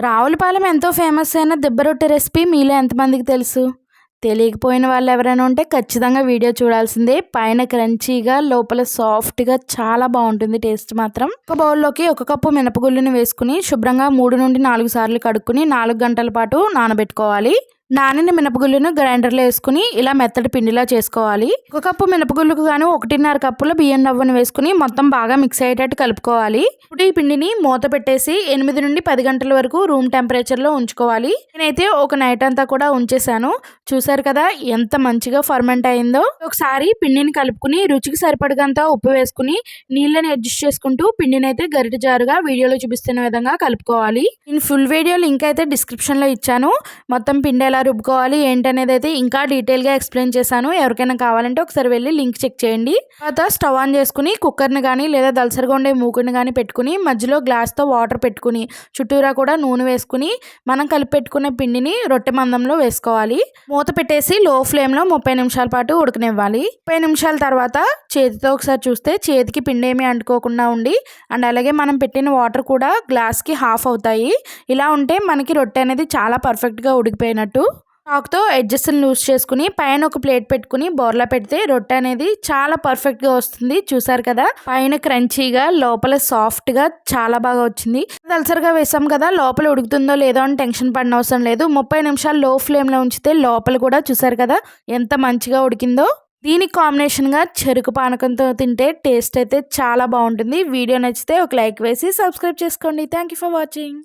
రావులపాలెం ఎంతో ఫేమస్ అయిన దిబ్బరొట్టె రెసిపీ మీలో ఎంతమందికి తెలుసు? తెలియకపోయిన వాళ్ళు ఎవరైనా ఉంటే ఖచ్చితంగా వీడియో చూడాల్సిందే. పైన క్రంచీగా లోపల సాఫ్ట్గా చాలా బాగుంటుంది టేస్ట్ మాత్రం. ఒక బౌల్లోకి ఒక కప్పు మినపగుళ్ళుని వేసుకుని శుభ్రంగా మూడు నుండి నాలుగు సార్లు కడుక్కుని నాలుగు గంటల పాటు నానబెట్టుకోవాలి. నానిన మినపగుళ్ళను గ్రైండర్లో వేసుకుని ఇలా మెత్తడి పిండిలా చేసుకోవాలి. ఒక కప్పు మినపగుళ్ళకు గాను ఒకటిన్నర కప్పుల బియ్యం నవ్వును వేసుకుని మొత్తం బాగా మిక్స్ అయ్యేటట్టు కలుపుకోవాలి. ఇప్పుడు ఈ పిండిని మూత పెట్టేసి ఎనిమిది నుండి పది గంటల వరకు రూమ్ టెంపరేచర్లో ఉంచుకోవాలి. నేనైతే ఒక నైట్ అంతా కూడా ఉంచేశాను. చూసారు కదా ఎంత మంచిగా ఫర్మెంట్ అయిందో. ఒకసారి పిండిని కలుపుకుని రుచికి సరిపడగంతా ఉప్పు వేసుకుని నీళ్ళని అడ్జస్ట్ చేసుకుంటూ పిండిని అయితే గరిట జారుగా వీడియోలో చూపిస్తున్న విధంగా కలుపుకోవాలి. నేను ఫుల్ వీడియో లింక్ అయితే డిస్క్రిప్షన్లో ఇచ్చాను. మొత్తం పిండి ఎలా రుబ్బుకోవాలి ఏంటనేది అయితే ఇంకా డీటెయిల్గా ఎక్స్ప్లెయిన్ చేశాను. ఎవరికైనా కావాలంటే ఒకసారి వెళ్ళి లింక్ చెక్ చేయండి. తర్వాత స్టవ్ ఆన్ చేసుకుని కుక్కర్ని కానీ లేదా దలసరిగా ఉండే మూకుని కానీ పెట్టుకుని మధ్యలో గ్లాస్తో వాటర్ పెట్టుకుని చుట్టూరా కూడా నూనె వేసుకుని మనం కలిపి పెట్టుకునే పిండిని రొట్టె మందంలో వేసుకోవాలి. మూత పెట్టేసి లో ఫ్లేమ్లో ముప్పై నిమిషాల పాటు ఉడకనివ్వాలి. ముప్పై నిమిషాల తర్వాత చేతితో ఒకసారి చూస్తే చేతికి పిండి ఏమీ అంటుకోకుండా ఉండి అండ్ అలాగే మనం పెట్టిన వాటర్ కూడా గ్లాస్కి హాఫ్ అవుతాయి. ఇలా ఉంటే మనకి రొట్టె అనేది చాలా పర్ఫెక్ట్గా ఉడికిపోయినట్టు. చాక్తో ఎడ్జస్ట్ని లూజ్ చేసుకుని పైన ఒక ప్లేట్ పెట్టుకుని బోర్లా పెడితే రొట్టె అనేది చాలా పర్ఫెక్ట్గా వస్తుంది. చూసారు కదా? పైన క్రంచీగా లోపల సాఫ్ట్గా చాలా బాగా వచ్చింది. దలసరిగా వేసాం కదా? లోపల ఉడుకుతుందో లేదో అని టెన్షన్ పడిన అవసరం లేదు. ముప్పై నిమిషాలు లో ఫ్లేమ్లో ఉంచితే లోపల కూడా చూసారు కదా? ఎంత మంచిగా ఉడికిందో. దీనికి కాంబినేషన్గా చెరుకు పానకంతో తింటే టేస్ట్ అయితే చాలా బాగుంటుంది. వీడియో నచ్చితే ఒక లైక్ వేసి సబ్స్క్రైబ్ చేసుకోండి. Thank you for watching